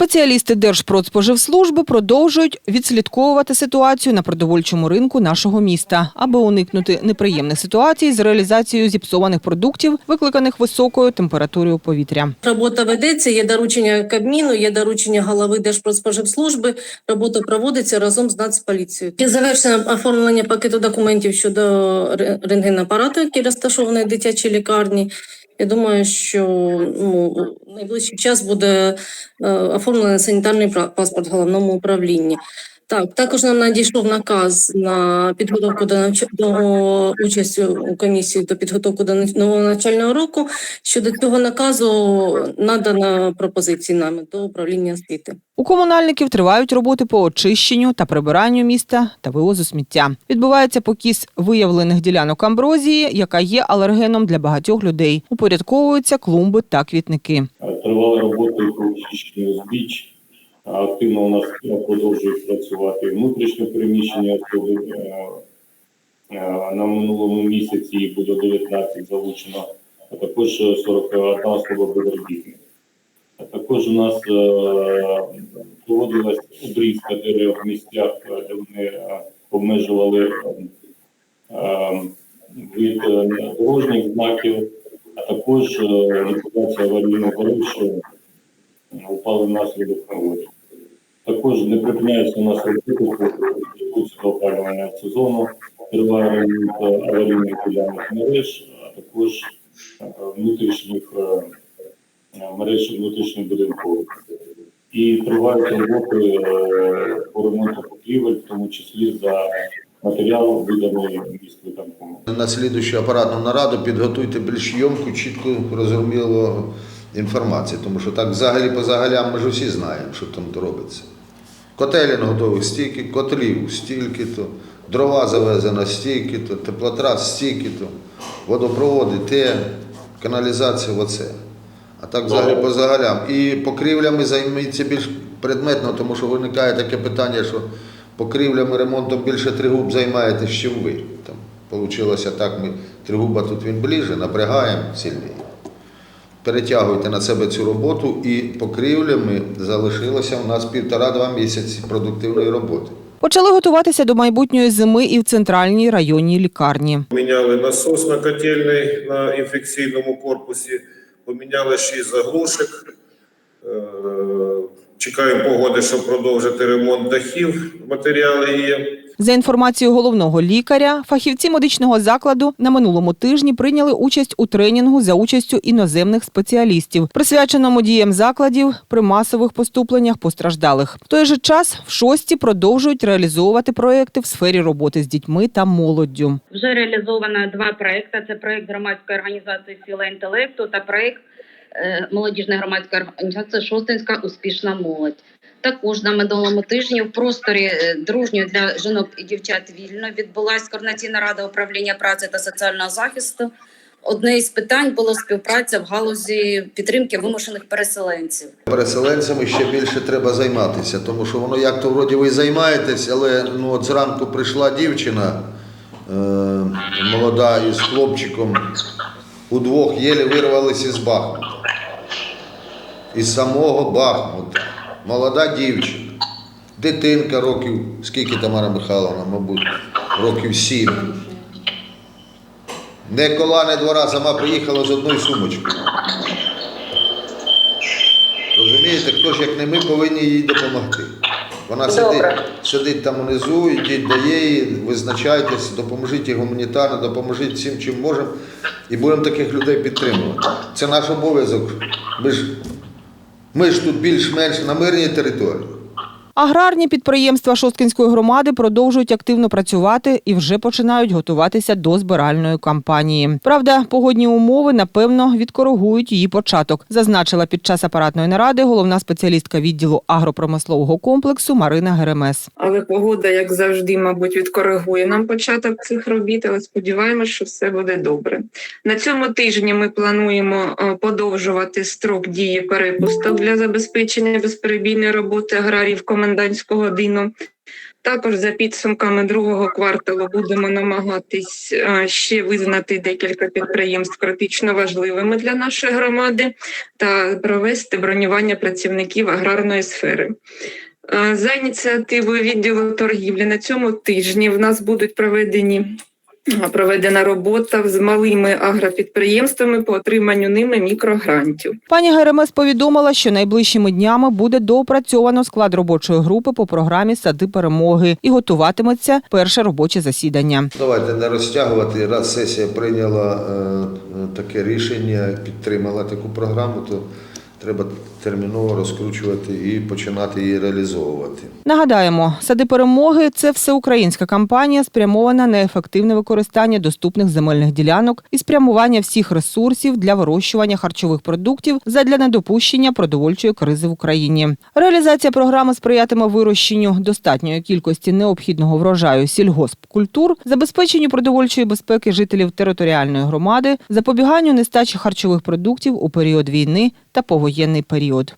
Спеціалісти Держпродспоживслужби продовжують відслідковувати ситуацію на продовольчому ринку нашого міста, аби уникнути неприємних ситуацій з реалізацією зіпсованих продуктів, викликаних високою температурою повітря. Робота ведеться, є доручення Кабміну, є доручення голови Держпродспоживслужби. Робота проводиться разом з Нацполіцією. І завершено оформлення пакету документів щодо ре- рентгенапарату, який розташований в дитячій лікарні. Я думаю, що ну, найближчий час буде е, оформлений санітарний паспорт головному управлінні. Так, також нам надійшов наказ на підготовку до, навч... до участі у комісії до підготовки до нового навчального року. Щодо цього наказу надано пропозиції нами до управління освіти. У комунальників тривають роботи по очищенню та прибиранню міста та вивозу сміття. Відбувається покіс виявлених ділянок амброзії, яка є алергеном для багатьох людей. Упорядковуються клумби та квітники. Тривали роботи по очищенню узбіч. Активно у нас продовжують працювати внутрішнє переміщення особи. Е, е, На минулому місяці буде 19 залучено, а також 41 особа безробітних. А також у нас е, проводилась обрізка дерев в місцях, е, де вони е, обмежували е, е, від е, дорожніх знаків, а також е, ліквідація дорог, що упали внаслідок негоди. Також не припиняється у нас до опалювального сезону, триває ремонт аварійних ділянок мереж, а також е, внутрішніх е, е, мереж внутрішніх будинкових. І тривають роботи по ремонту покрівель, в тому числі за матеріал, виданий міськвиконкомом. На слідущу апаратну нараду підготуйте більш йомку, чітку, розумілу інформацію, тому що так взагалі по загалям ми ж усі знаємо, що там робиться. Котелін готовий стільки, котлів стільки-то, дрова завезено стільки-то, теплотрас стільки-то, водопроводи, те, каналізація оце. А так взагалі по загалям. І покрівлями займіться більш предметно, тому що виникає таке питання, що покрівлями ремонтом більше тригуб займаєтесь, чим ви. Там Получилося так, ми тригуба тут він ближче, напрягаємо сильніше. Перетягуйте на себе цю роботу і покрівлями залишилося у нас півтора-два місяці продуктивної роботи. Почали готуватися до майбутньої зими і в центральній районній лікарні. Міняли насос на котельний на інфекційному корпусі, поміняли шість заглушок. Чекаємо погоди, щоб продовжити ремонт дахів. Матеріали є. За інформацією головного лікаря, фахівці медичного закладу на минулому тижні прийняли участь у тренінгу за участю іноземних спеціалістів, присвяченому діям закладів при масових поступленнях постраждалих. В той же час в шості продовжують реалізовувати проекти в сфері роботи з дітьми та молоддю. Вже реалізовано два проекти. Це проект громадської організації Сила інтелекту та проект е, молодіжної громадської організації Шостинська успішна молодь. Також на минулому тижні в просторі е, дружньої для жінок і дівчат вільно відбулася координаційна рада управління праці та соціального захисту. Одне із питань було співпраця в галузі підтримки вимушених переселенців. Переселенцями ще більше треба займатися, тому що воно як то вроді ви займаєтесь, але ну, от зранку прийшла дівчина е, молода із хлопчиком, удвох єлі вирвалися із Бахмута. Із самого Бахмута. Молода дівчина. Дитинка років, скільки Тамара Михайловна, мабуть, років сім. Не кола, не двора, сама приїхала з одною сумочкою. Розумієте, хто ж як не ми повинні їй допомогти. Вона сидить, сидить там унизу, йдіть до її, визначайтесь, допоможіть їй гуманітарно, допоможіть всім, чим можемо, і будемо таких людей підтримувати. Це наш обов'язок. Ми ж, ми ж тут більш-менш на мирній території. Аграрні підприємства Шосткинської громади продовжують активно працювати і вже починають готуватися до збиральної кампанії. Правда, погодні умови напевно відкоригують її початок, зазначила під час апаратної наради головна спеціалістка відділу агропромислового комплексу Марина Геремес. Але погода, як завжди, мабуть, відкоригує нам початок цих робіт, але сподіваємося, що все буде добре. На цьому тижні ми плануємо е, подовжувати строк дії перепусток для забезпечення безперебійної роботи аграріїв комендантську годину. Також за підсумками другого кварталу будемо намагатись е, ще визнати декілька підприємств критично важливими для нашої громади та провести бронювання працівників аграрної сфери. Е, За ініціативою відділу торгівлі на цьому тижні в нас будуть проведені проведена робота з малими агропідприємствами по отриманню ними мікрогрантів. Пані Геремес повідомила, що найближчими днями буде доопрацьовано склад робочої групи по програмі Сади перемоги і готуватиметься перше робоче засідання. Давайте не розтягувати. Раз сесія прийняла е, е, таке рішення, підтримала таку програму, то треба терміново розкручувати і починати її реалізовувати. Нагадаємо, сади перемоги це всеукраїнська кампанія, спрямована на ефективне використання доступних земельних ділянок і спрямування всіх ресурсів для вирощування харчових продуктів задля недопущення продовольчої кризи в Україні. Реалізація програми сприятиме вирощенню достатньої кількості необхідного врожаю сільгоспкультур, забезпеченню продовольчої безпеки жителів територіальної громади, запобіганню нестачі харчових продуктів у період війни та повоєнний період.